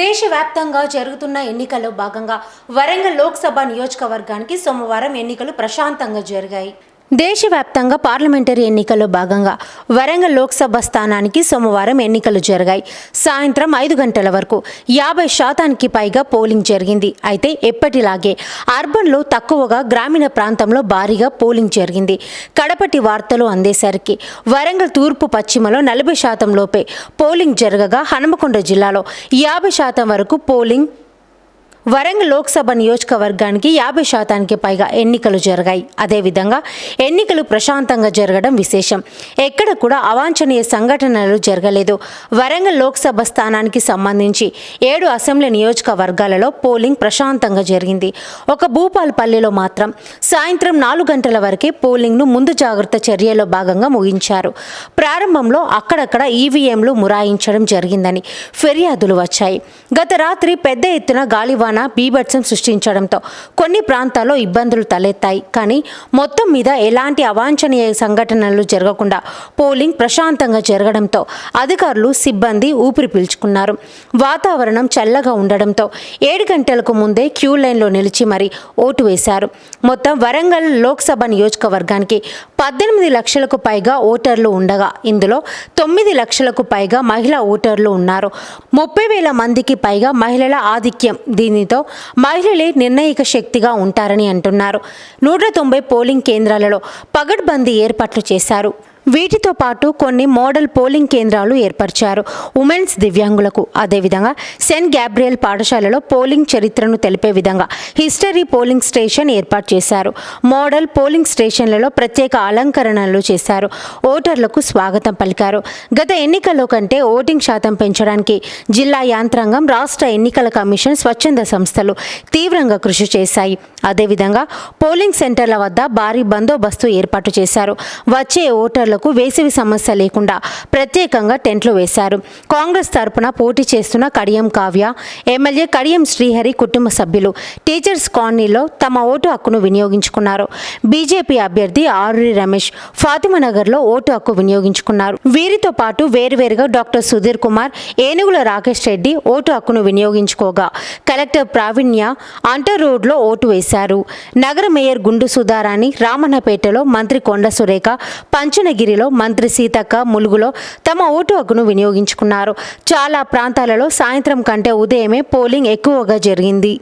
దేశవ్యాప్తంగా జరుగుతున్న ఎన్నికల్లో భాగంగా వరంగల్ లోక్సభ నియోజకవర్గానికి సోమవారం ఎన్నికలు ప్రశాంతంగా జరిగాయి. దేశవ్యాప్తంగా పార్లమెంటరీ ఎన్నికల్లో భాగంగా వరంగల్ లోక్సభ స్థానానికి సోమవారం ఎన్నికలు జరిగాయి. సాయంత్రం ఐదు గంటల వరకు యాభై శాతానికి పైగా పోలింగ్ జరిగింది. అయితే ఎప్పటిలాగే అర్బన్లో తక్కువగా గ్రామీణ ప్రాంతంలో భారీగా పోలింగ్ జరిగింది. కడపటి వార్తలు అందేసరికి వరంగల్ తూర్పు పశ్చిమలో నలభై శాతం లోపే పోలింగ్ జరగగా హనుమకొండ జిల్లాలో యాభై శాతం వరకు పోలింగ్ వరంగల్ లోక్సభ నియోజకవర్గానికి యాభై శాతానికి పైగా ఎన్నికలు జరిగాయి. అదేవిధంగా ఎన్నికలు ప్రశాంతంగా జరగడం విశేషం. ఎక్కడ కూడా అవాంఛనీయ సంఘటనలు జరగలేదు. వరంగల్ లోక్సభ స్థానానికి సంబంధించి ఏడు అసెంబ్లీ నియోజకవర్గాలలో పోలింగ్ ప్రశాంతంగా జరిగింది. ఒక భూపాల్పల్లిలో మాత్రం సాయంత్రం నాలుగు గంటల వరకే పోలింగ్ను ముందు జాగ్రత్త చర్యలో భాగంగా ముగించారు. ప్రారంభంలో అక్కడక్కడ ఈవీఎంలు మురాయించడం జరిగిందని ఫిర్యాదులు వచ్చాయి. గత రాత్రి పెద్ద ఎత్తున గాలివాన బీభత్సం సృష్టించడంతో కొన్ని ప్రాంతాల్లో ఇబ్బందులు తలెత్తాయి. కానీ మొత్తం మీద ఎలాంటి అవాంఛనీయ సంఘటనలు జరగకుండా పోలింగ్ ప్రశాంతంగా జరగడంతో అధికారులు సిబ్బంది ఊపిరి పీల్చుకున్నారు. వాతావరణం చల్లగా ఉండడంతో ఏడు గంటలకు ముందే క్యూ లైన్లో నిలిచి మరీ ఓటు వేశారు. మొత్తం వరంగల్ లోక్సభ నియోజకవర్గానికి పద్దెనిమిది లక్షలకు పైగా ఓటర్లు ఉండగా ఇందులో తొమ్మిది లక్షలకు పైగా మహిళా ఓటర్లు ఉన్నారు. ముప్పై వేల మందికి పైగా మహిళల ఆధిక్యం దీని దీనితో మహిళలే నిర్ణాయక శక్తిగా ఉంటారని అంటున్నారు. నూట తొంభై పోలింగ్ కేంద్రాలలో పగడ్బందీ ఏర్పాట్లు చేశారు. వీటితో పాటు కొన్ని మోడల్ పోలింగ్ కేంద్రాలు ఏర్పరిచారు. ఉమెన్స్ దివ్యాంగులకు అదేవిధంగా సెంట్ గ్యాబ్రియల్ పాఠశాలలో పోలింగ్ చరిత్రను తెలిపే విధంగా హిస్టరీ పోలింగ్ స్టేషన్ ఏర్పాటు చేశారు. మోడల్ పోలింగ్ స్టేషన్లలో ప్రత్యేక అలంకరణలు చేశారు. ఓటర్లకు స్వాగతం పలికారు. గత ఎన్నికల్లో కంటే ఓటింగ్ శాతం పెంచడానికి జిల్లా యాంత్రాంగం రాష్ట్ర ఎన్నికల కమిషన్ స్వచ్ఛంద సంస్థలు తీవ్రంగా కృషి చేశాయి. అదేవిధంగా పోలింగ్ సెంటర్ల వద్ద భారీ బందోబస్తు ఏర్పాటు చేశారు. వచ్చే ఓటర్లు ఓటర్లకు వేసవి సమస్య లేకుండా ప్రత్యేకంగా టెంట్లు వేశారు. కాంగ్రెస్ తరపున పోటీ చేస్తున్న కడియం కావ్య ఎమ్మెల్యే కడియం శ్రీహరి కుటుంబ సభ్యులు టీచర్స్ కాలనీలో తమ ఓటు హక్కును వినియోగించుకున్నారు. బీజేపీ అభ్యర్థి ఆరురి రమేష్ ఫాతిమానగర్లో ఓటు హక్కు వినియోగించుకున్నారు. వీరితో పాటు వేరువేరుగా డాక్టర్ సుధీర్ కుమార్ ఏనుగుల రాకేష్ రెడ్డి ఓటు హక్కును వినియోగించుకోగా కలెక్టర్ ప్రావీణ్య అంటర్ రోడ్లో ఓటు వేశారు. నగర మేయర్ గుండు సుధారాణి రామన్నపేటలో మంత్రి కొండ సురేఖ పంచనగిరిలో మంత్రి సీతక్క ములుగులో తమ ఓటు హక్కును వినియోగించుకున్నారు. చాలా ప్రాంతాలలో సాయంత్రం కంటే ఉదయమే పోలింగ్ ఎక్కువగా జరిగింది.